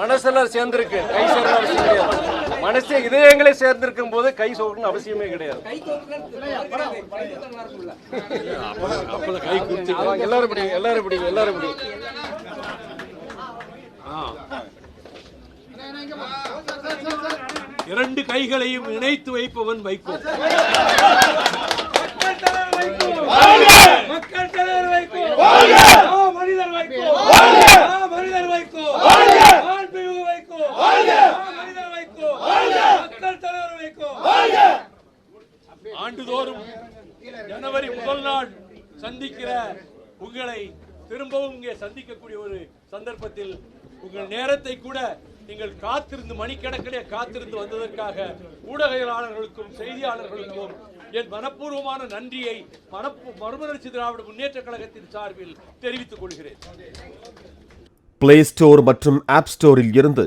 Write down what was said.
மனசெல்லாம் சேர்ந்திருக்கு. கை சேர்ந்த அவசியம் கிடையாது. மனசு இதயங்களே சேர்ந்திருக்கும் போது கை சோக்கணும் அவசியமே கிடையாது. எல்லாரும் பிடிங்க எல்லாரும் பிடிங்க எல்லாரும் பிடிங்க இரண்டு கைகளையும் இணைத்து வைப்பவன் வைகோ. ஆண்டுதோறும் ஜனவரி முதல் நாள் சந்திக்கிற உங்களை திரும்பவும் இங்கே சந்திக்கக்கூடிய ஒரு சந்தர்ப்பத்தில் உங்கள் நேரத்தை கூட நீங்கள் காத்திருந்து மணிக்கணக்கிலே காத்திருந்து வந்ததற்காக ஊடகவியலாளர்களுக்கும் செய்தியாளர்களுக்கும் என் மனப்பூர்வமான நன்றியை மனப்பு மறுமலர்ச்சி திராவிட முன்னேற்ற கழகத்தின் சார்பில் தெரிவித்துக் கொள்கிறேன். பிளே ஸ்டோர் மற்றும் ஆப் ஸ்டோரில் இருந்து